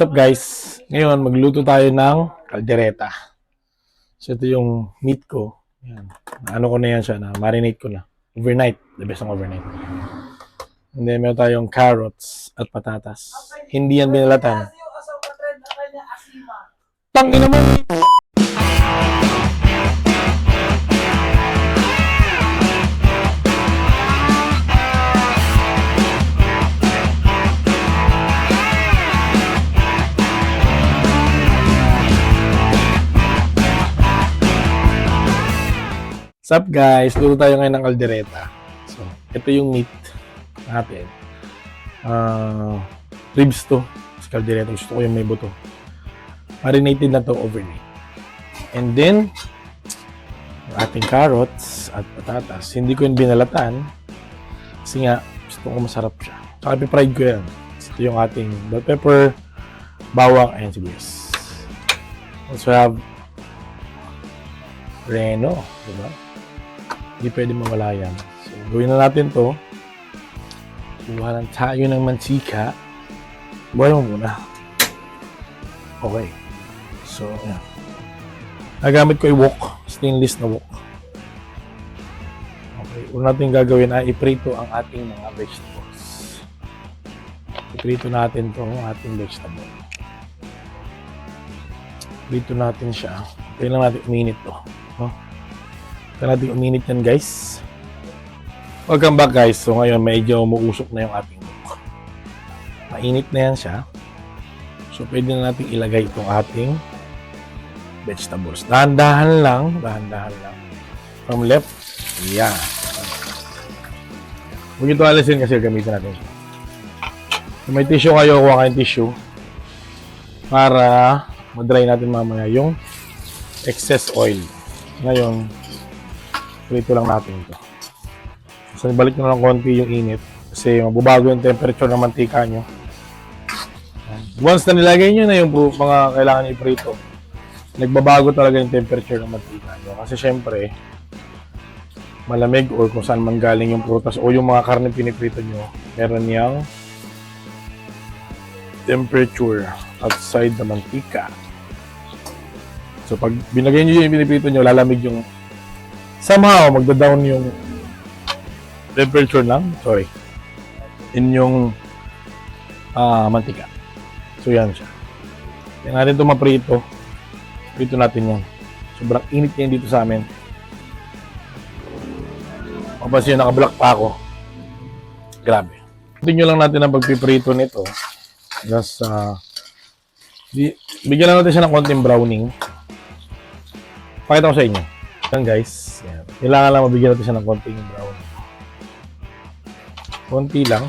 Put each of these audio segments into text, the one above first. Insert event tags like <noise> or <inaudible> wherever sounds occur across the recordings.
What's up guys? Ngayon, magluto tayo ng kaldereta. So ito yung meat ko. Yan. Ano ko na yan siya, na marinate ko na. Overnight. The best ng overnight. And then meron tayong carrots at patatas. Hindi yan binalatan. Tangin naman! What's guys? Luto tayo ngayon ng kaldereta. So, ito yung meat natin. Ah, ribs to. Sa kaldereta. Gusto ko yung may buto. Marinated na to overnight. And then, ating carrots at patatas. Hindi ko yung binalatan. Kasi nga, gusto ko masarap siya. Saka fried ko yan. Ito yung ating bell pepper, bawang, and sibuyas. Also have reno, di ba? Hindi pwede mawala yan. So, gawin na natin to. Kuha lang tayo ng mantika. Buhay mo muna. Okay. So, yan. Nagamit ko yung wok. Stainless na wok. Okay. Una natin gagawin ay iprito ang ating mga vegetables. Iprito natin to ang ating vegetable. Iprito natin siya. Kailan natin uminit to. Kaya natin uminit yan guys. Welcome back guys. So ngayon medyo umuusok na yung ating wok. Mainit na yan siya. So pwede na natin ilagay itong ating vegetables. Dahan-dahan lang. Dahan-dahan lang. From left. Yeah. Huwag ito alisin kasi gamitin natin siya. Kung may tissue kayo, kuha kayong tissue para madry natin mamaya yung excess oil. Ngayon, prito lang natin ito. So, balik nyo lang konti yung init kasi mababago yung temperature ng mantika nyo. Once na nilagay nyo na yung mga kailangan iprito, nagbabago talaga yung temperature ng mantika nyo. Kasi syempre, malamig or kung saan man galing yung prutas o yung mga karne piniprito nyo, meron niyang temperature outside the mantika. So pag binagay nyo yung piniprito nyo, lalamig yung somehow magda-down yung temperature lang, sorry, in yung ah, mantika. So yan siya. Yan natin ito maprito. Prito natin yan. Sobrang init yan dito sa amin. Mapansin nyo, nakablock pa ako. Grabe. Continue lang natin ang pagpiprito nito. Just, di, bigyan lang natin siya ng konting browning. Pakita ko sa inyo. Yan guys. Yan. Kailangan lang mabigyan natin siya ng konting brown. Konti lang.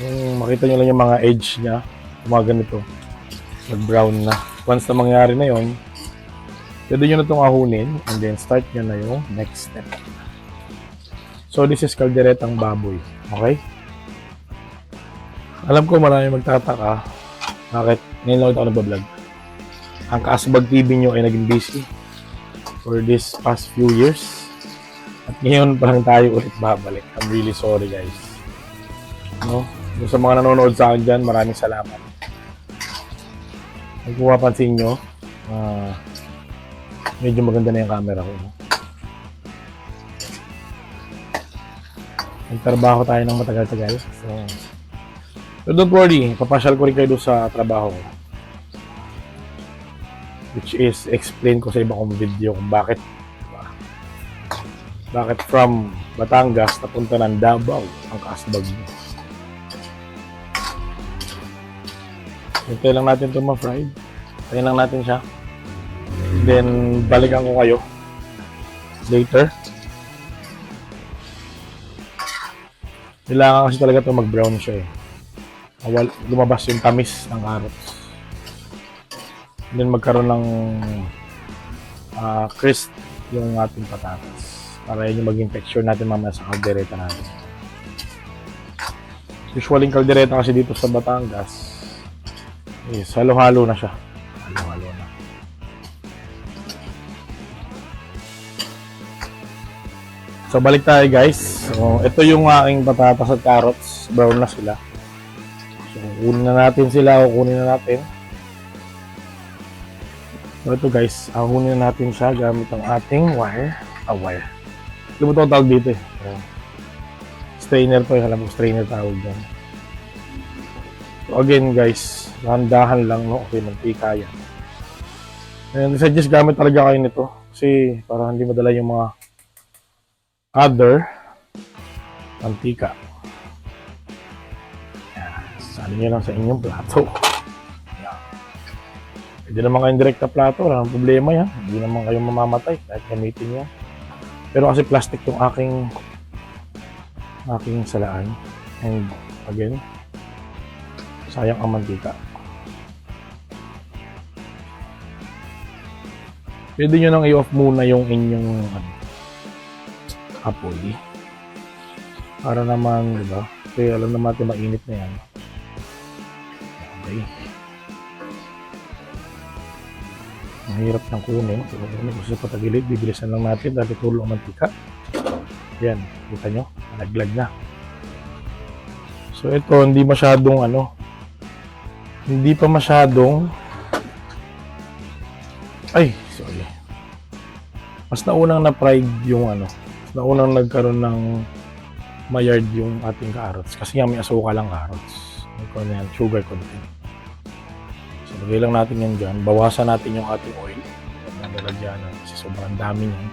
Yung makita nyo lang yung mga edge niya. Mga ganito. Nag-brown na. Once na mangyari na yon, pwede nyo na itong ahunin and then start nyo na yung next step. So this is kalderetang baboy. Okay? Alam ko marami magtataka bakit ngayon lang ako nagbablog. Ang Kaasbag TV nyo ay naging busy for this past few years. At ngayon pa lang tayo ulit babalik. I'm really sorry guys. No? Yung sa mga nanonood sa akin dyan, maraming salamat. Kung mapapansin nyo, ah, medyo maganda na yung camera ko. No? Nagtrabaho tayo ng matagal-tagal. So, so don't worry, papasyal ko rin kayo doon sa trabaho ko which is explain ko sa iba kong video kung bakit bakit from Batangas napunta ng Davao ang kasbag mo. Hintay lang natin ito ma-fried. Tayin lang natin siya. Then, balikan ko kayo later. Kailangan kasi talaga ito mag-brown siya eh. Lumabas yung tamis ng carrots. Then magkaroon ng ah, crisp yung ating patatas para yun yung maging texture natin mamaya sa kaldereta natin. Usually yung kaldereta kasi dito sa Batangas is halo-halo na siya. Halo-halo na. So balik tayo guys. So ito yung aking patatas at carrots. Brown na sila. So kunin na natin sila o kunin na natin. So ito guys, ahunin natin siya gamit ang ating wire. Ah, wire. Lumutong ang tawag dito eh. Strainer to eh. Alam mo, strainer tawag dyan. So again guys, dahan-dahan lang no. Okay, mantika yan. And suggest gamit talaga kayo nito. Kasi para hindi madala yung mga other mantika. Yan. Sali nyo lang sa inyong plato. Pwede naman kayong direct plato. Wala nang problema yan. Hindi naman kayo mamamatay kahit gamitin yan. Pero kasi plastic yung aking aking salaan. And again, sayang ang mantika. Pwede nyo nang i-off muna yung inyong ano, apoy. Para naman, di ba? Kasi alam naman natin mainit na yan. Okay. Mahirap ng kunin. So, ko sa patagilid. Bibilisan lang natin dahil tulo ang mantika. Yan. Kita nyo? Nalaglag na. So ito, hindi masyadong ano, hindi pa masyadong ay, sorry. Mas naunang na-fried yung ano, mas naunang nagkaroon ng mayard yung ating carrots. Kasi nga may asukal ang carrots. May sugar content. So, lagay lang natin yan dyan. Bawasan natin yung ating oil. Huwag na lalagyan na kasi sobrang dami niyan.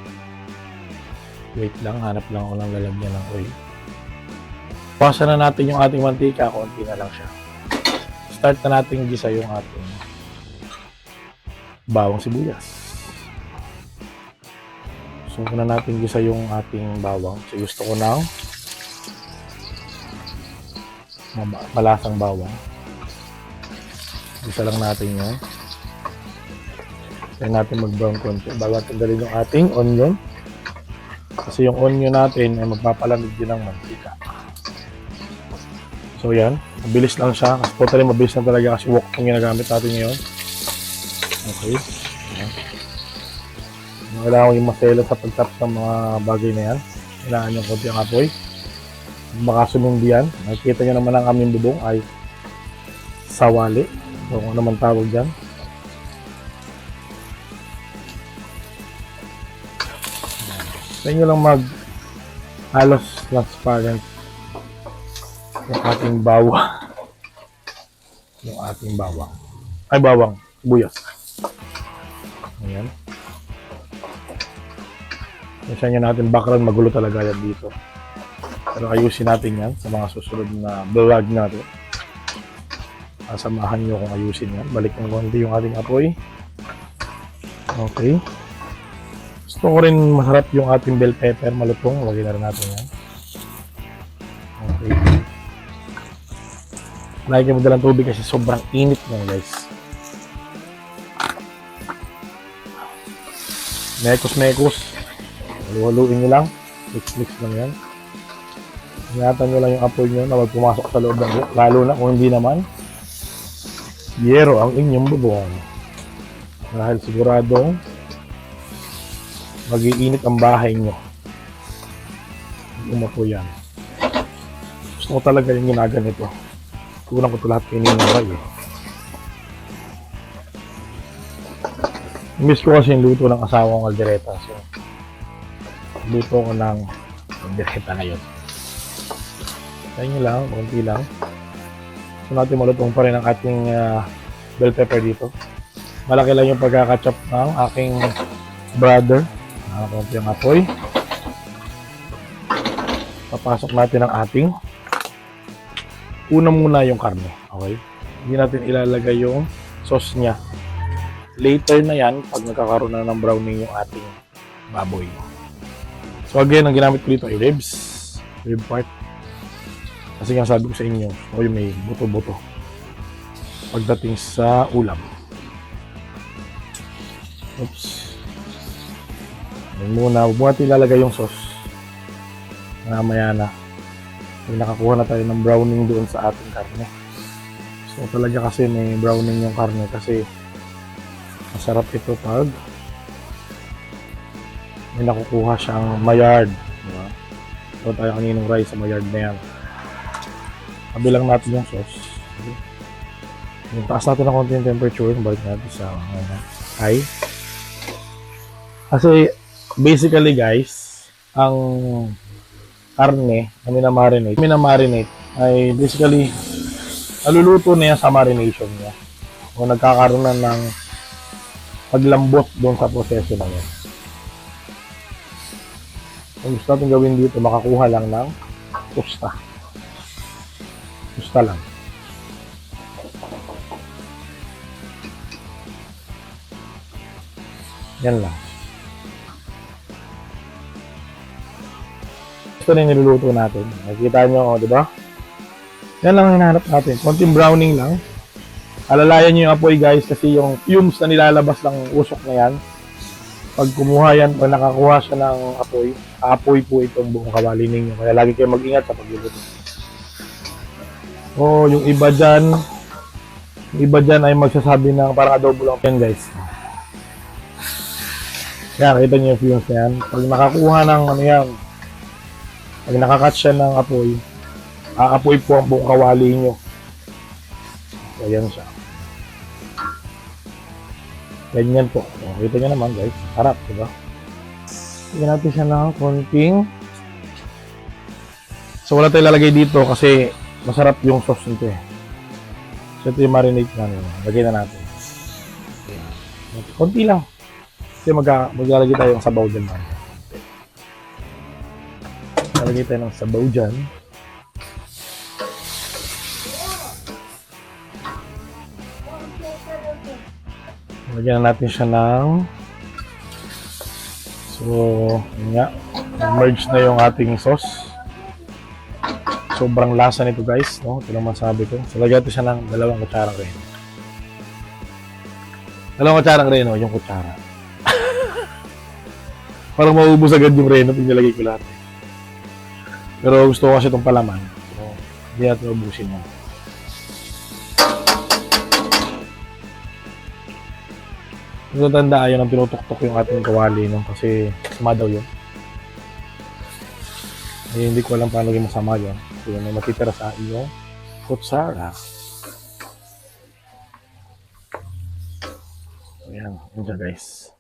Wait lang, hanap lang ako ng lalagyan ng oil. Bawasan na natin yung ating mantika. Konti na lang siya. Start na natin gisa yung ating bawang sibuyas. So, na natin gisa yung ating bawang. Kasi gusto ko ng malasang bawang. Gisa lang natin yun. Kaya natin mag-brown konti. Bago dalhin yung ating onion. Kasi yung onion natin ay magpapalamig din ng mantika. So yan, mabilis lang siya. Kasi totally mabilis na talaga kasi wok yung ginagamit natin ngayon. Okay. Ayan. Kailangan ko yung masela sa pagtap ng mga bagay na yan. Kailangan yung konti ang apoy. Baka sumindi yan. Nakikita nyo naman ang aming bubong ay sawali. So ano man tawag dyan. Sa inyo lang mag halos transparent yung ating bawang. Yung ating bawang. Ay, bawang. Buyas. Ayan. Minsan nyo natin background, magulo talaga yan dito. Pero ayusin natin yan sa mga susunod na vlog natin. Samahan nyo kung ayusin yan. Balik ng konti yung ating apoy. Okay. Gusto ko rin masarap yung ating bell pepper malutong. Lagyan na rin natin yan. Okay. Lagyan mo dalang tubig kasi sobrang init na guys. Mekos-mekos. Halu-haluin nyo lang. Mix-mix lang yan. Ingatan nyo lang yung apoy nyo na wag pumasok sa loob ng. Lalo na kung hindi naman, yero ang inyong bubong. Dahil siguradong magiinit ang bahay nyo. Umapo yan. Gusto ko talaga yung ginaganito. Kulang ko ito lahat ray eh. Miss ko kasi yung luto ng asawa kong aldereta. So, luto ko ng aldereta ngayon. Kaya nyo lang, konti lang. So natin malutong pa rin ang ating ah, bell pepper dito. Malaki lang yung pagkakachop ng aking brother. Uh, konti ang apoy. Papasok natin ang ating una muna yung karne. Okay? Hindi natin ilalagay yung sauce niya. Later na yan, pag nagkakaroon na ng browning yung ating baboy. So again, ang ginamit ko dito ay ribs. Rib part. Kasi nga sabi ko sa inyo, oy may buto-buto. Pagdating sa ulam. Oops. Yan muna, huwag mo ilalagay yung sauce. Mamaya na. Pag nakakuha na tayo ng browning doon sa ating karne. So talaga kasi may browning yung karne kasi masarap ito pag may nakukuha siyang mayard. Diba? So tayo kaninong rice sa mayard na yan. Kabilang natin yung sauce. Okay. Taas natin ng konti yung temperature, balik natin sa ano, high. Kasi, basically guys, ang karne na minamarinate, minamarinate ay basically naluluto na yan sa marination niya. O nagkakaroon na ng paglambot doon sa proseso na yan. Ang gusto natin gawin dito, makakuha lang ng pusta. Pusta lang. Yan lang. Ito na yung niluluto natin. Nakikita nyo, oh, di ba? Yan lang ang hinahanap natin. Konting browning lang. Alalayan nyo yung apoy guys kasi yung fumes na nilalabas ng usok na yan, pag kumuha yan, pag nakakuha siya ng apoy, apoy po itong buong kawali ninyo. Kaya lagi kayo mag-ingat sa pagluluto. Oh, yung iba dyan, yung iba dyan ay magsasabi ng parang adobo lang yan guys. Yan, kita niyo yung fumes na yan. Pag nakakuha ng ano yan, pag nakakat siya ng apoy, aapoy po ang buong kawali nyo. So, yan siya. Ganyan po. O, kita nyo naman guys. Harap, di ba? Bigyan natin siya ng konting. So, wala tayong lalagay dito kasi masarap yung sauce nito eh. So, ito yung marinate namin. Lagyan na natin. Konti lang. Kasi mag maglalagay tayo ng sabaw dyan. Lalagay tayo ng sabaw dyan. Lagyan na natin siya ng So, yun nga. Merge na yung ating sauce. Sobrang lasa nito guys, no? Ito lang masabi ko. So, lagyan natin siya ng dalawang kutsarang reno. Dalawang kutsarang reno, yung kutsara. <laughs> Parang maubos agad yung reno pag nilagay ko lahat. Pero gusto ko kasi itong palaman. So, hindi natin ubusin yan. Kung tanda ayaw nang tinutok-tok yung ating kawali no? kasi masama daw yun. Ay, hindi ko alam paano yung masama yun. So, yun may matitira sa iyong kutsara. So, yan. Yan siya, guys.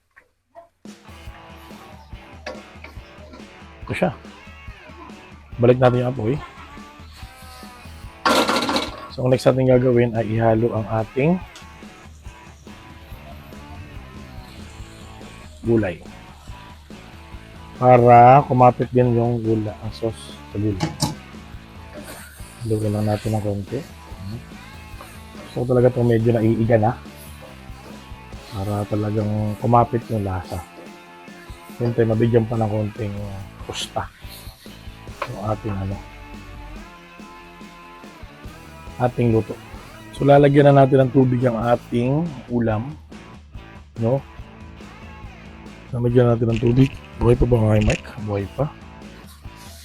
Ito siya. Balik natin yung apoy. So, ang next natin gagawin ay ihalo ang ating gulay. Para kumapit din yung gula, ang sauce sa gulay. Haluin lang natin ng konti. Ko talaga itong medyo naiiga na. Para talagang kumapit yung lasa. Siyempre, mabigyan pa ng konting pusta. Yung ating ano. Ating luto. So, lalagyan na natin ng tubig ang ating ulam. No? Lalagyan natin ng tubig. Buhay pa ba mga mic? Buhay pa.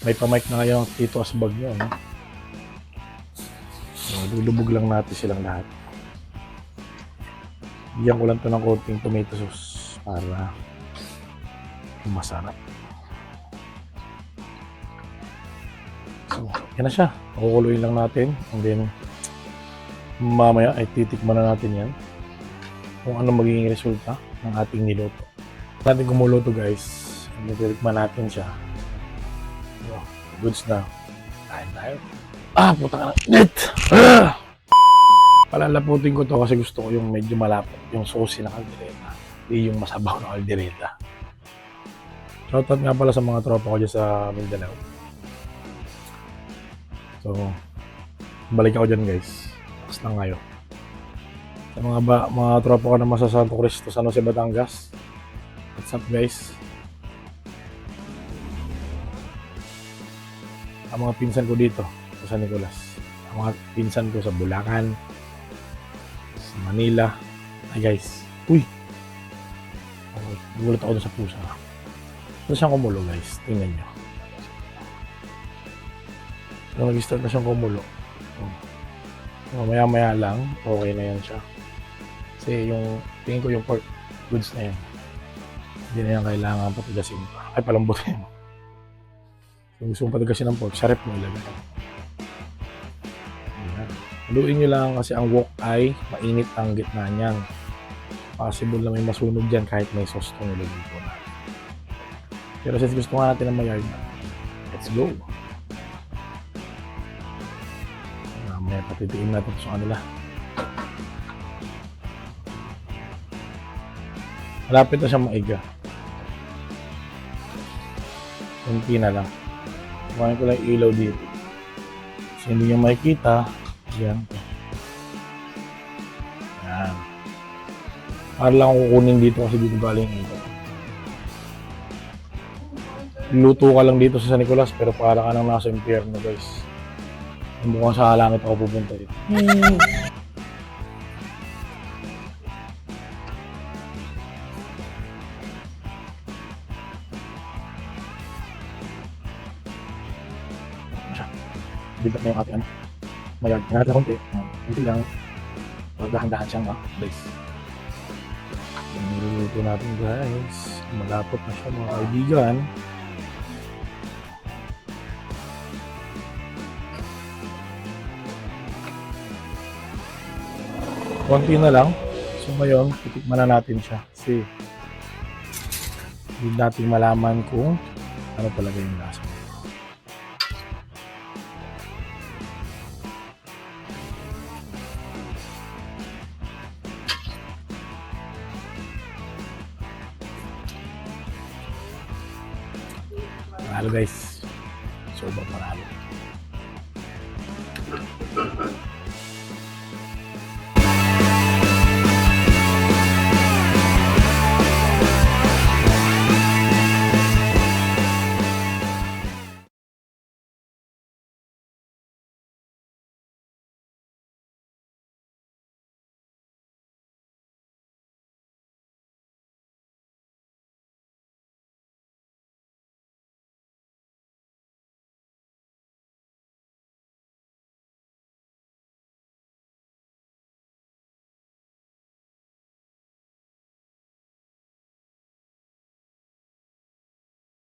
May pa-mic na ngayon ang Tito Asbag niya. No? So, lulubog lang natin silang lahat. Bigyan ko lang ito ng konting tomato sauce para masarap. So, yan na siya. Pakukuluin lang natin. And then, mamaya ay titikman na natin yan. Kung ano magiging resulta ng ating niluto natin kumuluto guys. Natitikman natin siya. Oh, goods na. Kain tayo. Ah, puta ka na. Net! Ah! Palalaputin ko to kasi gusto ko yung medyo malapot. Yung saucy na kaldereta. Hindi yung masabaw na kaldereta. Shoutout nga pala sa mga tropa ko dyan sa Mindanao. So, balik ako dyan guys. Tapos na ngayon. Sa mga, ba, mga tropa ko naman sa Santo Cristo, San Jose, Batangas. What's up guys? Ang mga pinsan ko dito sa San Nicolas. Mga pinsan ko sa Bulacan, sa Manila. Ay guys, uy! Oh, Nagulat ako sa pusa. Ito siyang kumulo guys. Tingnan nyo. So, nag-start na siyang kumulo. Oh. So, maya maya lang, okay na yan siya. Kasi yung, tingin ko yung pork goods na yan. Hindi na yan kailangan patigasin pa. Ay, palambutin. Kung gusto mong patigasin ng pork, sa rep mo ilagay. Haluin nyo lang kasi ang wok ay mainit ang gitna niyan. Possible na may masunog dyan kahit may sauce kung nilagay po natin. Pero since gusto nga natin ng mayard na, let's go. Mamaya patitiin natin sa kanila. Malapit na siyang maiga. Kunti na lang. Kumain ko lang ilaw dito. Kasi hindi nyo makikita. Yan. Yan. Para lang kukunin dito kasi dito galing yung ilaw. Luto ka lang dito sa San Nicolas pero para ka nang nasa impyerno guys. Mukhang sa langit ako pupunta dito. Tingnan natin konti. Hindi lang. Magdahan-dahan siyang guys. Yung niluluto natin guys. Malapot na siya mga kaibigan. Konti na lang. So ngayon, titikman na natin siya. Kasi hindi natin malaman kung ano talaga yung lasa. Panalo guys. Sobrang panalo.